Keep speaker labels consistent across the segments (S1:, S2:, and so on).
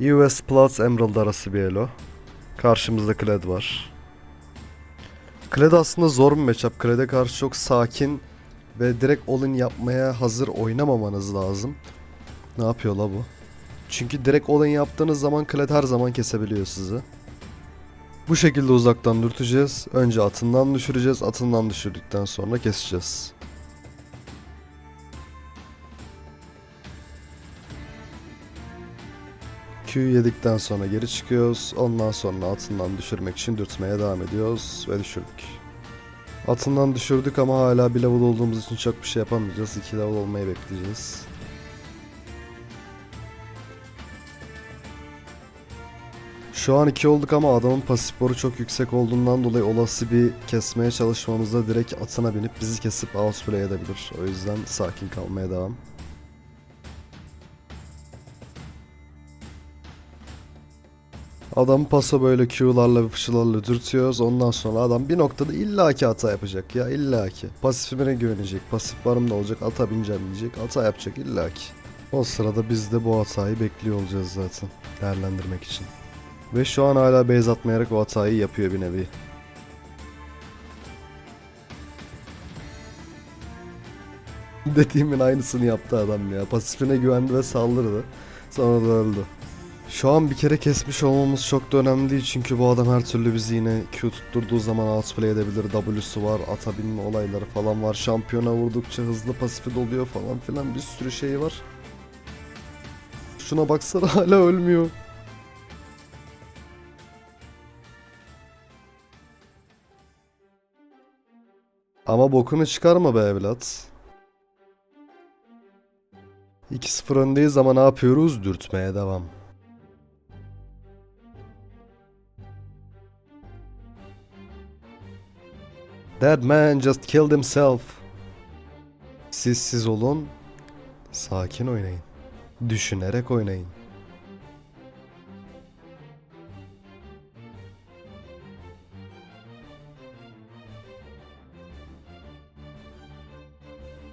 S1: US Plus Emerald arası bir elo. Karşımızda Kled var. Kled aslında zor bir matchup. Kled'e karşı çok sakin ve direkt all-in yapmaya hazır oynamamanız lazım. Ne yapıyor la bu? Çünkü direkt all-in yaptığınız zaman Kled her zaman kesebiliyor sizi. Bu şekilde uzaktan dürteceğiz. Önce atından düşüreceğiz. Atından düşürdükten sonra keseceğiz. Q'yu yedikten sonra geri çıkıyoruz. Ondan sonra atından düşürmek için dürtmeye devam ediyoruz ve düşürdük. Atından düşürdük ama hala bir level olduğumuz için çok bir şey yapamayacağız. 2 level olmayı bekleyeceğiz. Şu an 2 olduk ama adamın pasif boru çok yüksek olduğundan dolayı olası bir kesmeye çalışmamızda direkt atına binip bizi kesip outplay edebilir. O yüzden sakin kalmaya devam. Adam paso böyle Q'larla fışılarla dürtüyoruz. Ondan sonra adam bir noktada illaki hata yapacak ya illaki. Pasifime güvenecek. Pasif varım da olacak. Ata bineceğim diyecek. Hata yapacak illaki. O sırada biz de bu hatayı bekliyor olacağız zaten. Değerlendirmek için. Ve şu an hala base atmayarak o hatayı yapıyor bir nevi. Dediğimin aynısını yaptı adam ya. Pasifine güvendi ve saldırdı. Sonra da öldü. Şu an bir kere kesmiş olmamız çok da önemli değil çünkü bu adam her türlü bizi yine Q tutturduğu zaman outplay edebilir. W'su var, ata binme olayları falan var. Şampiyona vurdukça hızlı pasifi doluyor falan filan bir sürü şey var. Şuna baksana hala ölmüyor. Ama bokunu çıkarma be evlat. 2-0 öndeyiz ama ne yapıyoruz? Dürtmeye devam. That man just killed himself. Siz siz olun. Sakin oynayın. Düşünerek oynayın.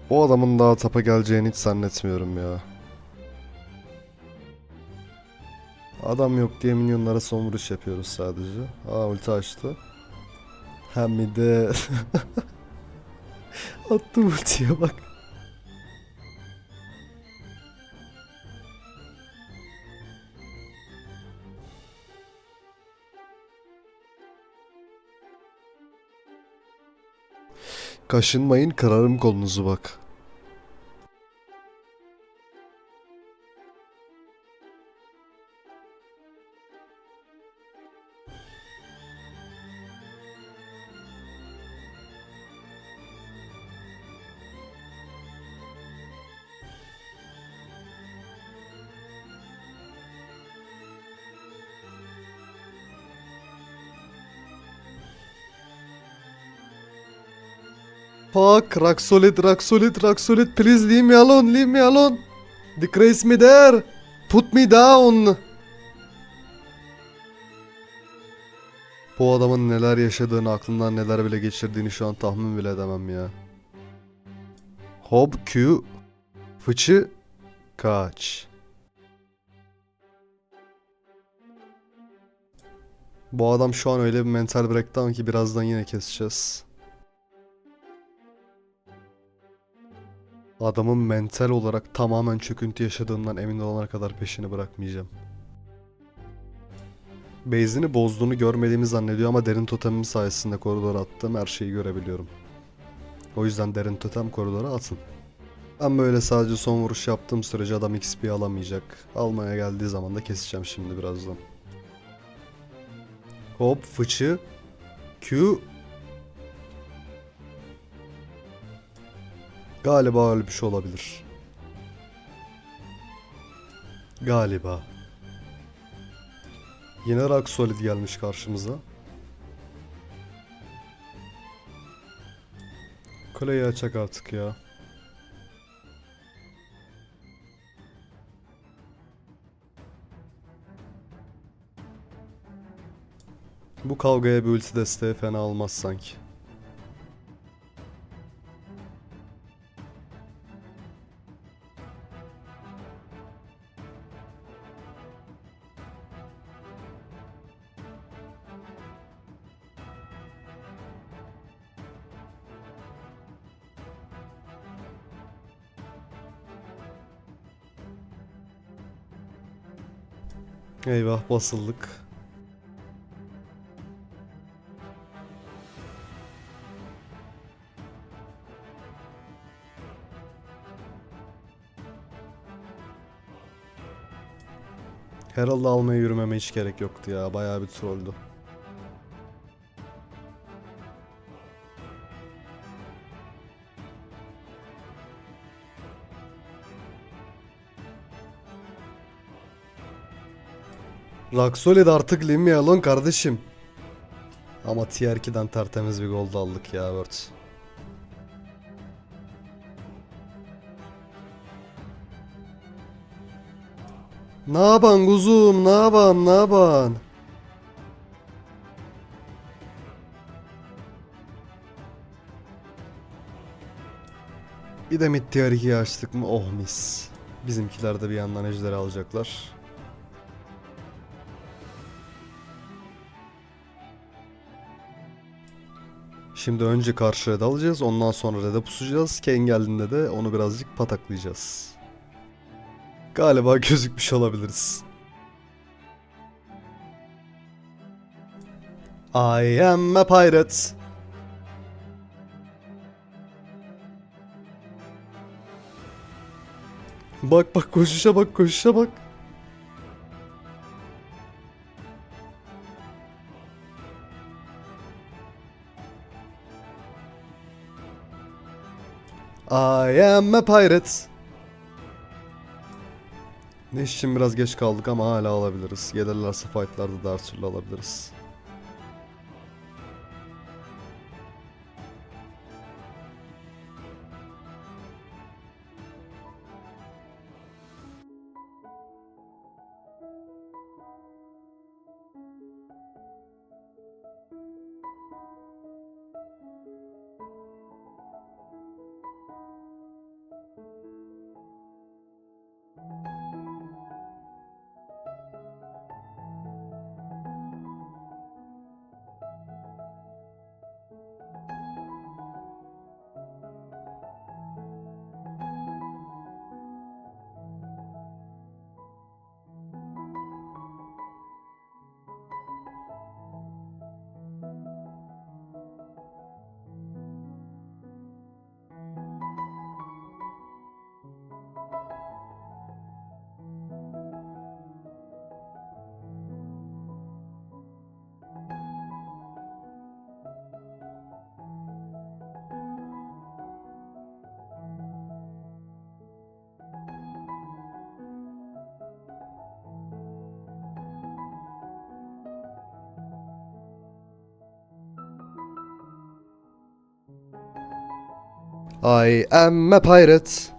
S1: O adamın daha tapa geleceğini hiç zannetmiyorum ya. Adam yok diye minyonlara son vuruş yapıyoruz sadece. Aa ulti açtı. Hem bir de... Attı ultiye bak. Kaşınmayın kırarım kolunuzu bak. Fuck, rock solid, rock solid, rock solid. Please leave me alone, leave me alone. Decrease me there. Put me down. Bu adamın neler yaşadığını, aklından neler bile geçirdiğini şu an tahmin bile edemem ya. Hob Q Fıçı Kaç Bu adam şu an öyle bir mental breakdown ki birazdan yine keseceğiz. Adamın mental olarak tamamen çöküntü yaşadığından emin olana kadar peşini bırakmayacağım. Base'ini bozduğunu görmediğimi zannediyor ama derin totemim sayesinde koridora attım her şeyi görebiliyorum. O yüzden derin totem koridora atın. Ben böyle sadece son vuruş yaptığım sürece adam XP alamayacak. Almaya geldiği zaman da keseceğim şimdi birazdan. Hop fıçı Q Galiba ölmüş olabilir. Galiba. Yine Rock Solid gelmiş karşımıza. Kuleyi açak artık ya. Bu kavgaya bir ulti desteği fena olmaz sanki. Eyvah basıldık. Herhalde almaya yürümeme hiç gerek yoktu ya. Bayağı bir trolldü. Raksolid artık leave me kardeşim. Ama tier 2'den tertemiz bir gol aldık ya Word. Ne yapan kuzum? Ne yapan? Ne yapan? Bir de mid tier 2'yi açtık mı? Oh mis. Bizimkiler de bir yandan ejderi alacaklar. Şimdi önce karşı red alacağız. Ondan sonra red'e pusacağız. Kane geldiğinde de onu birazcık pataklayacağız. Galiba gözükmüş olabiliriz. I am a pirate. Bak bak koşuşa bak koşuşa bak. I am a pirate. Ne için biraz geç kaldık ama hala alabiliriz. Gelirlerse fightlarda da her alabiliriz. I am a pirate.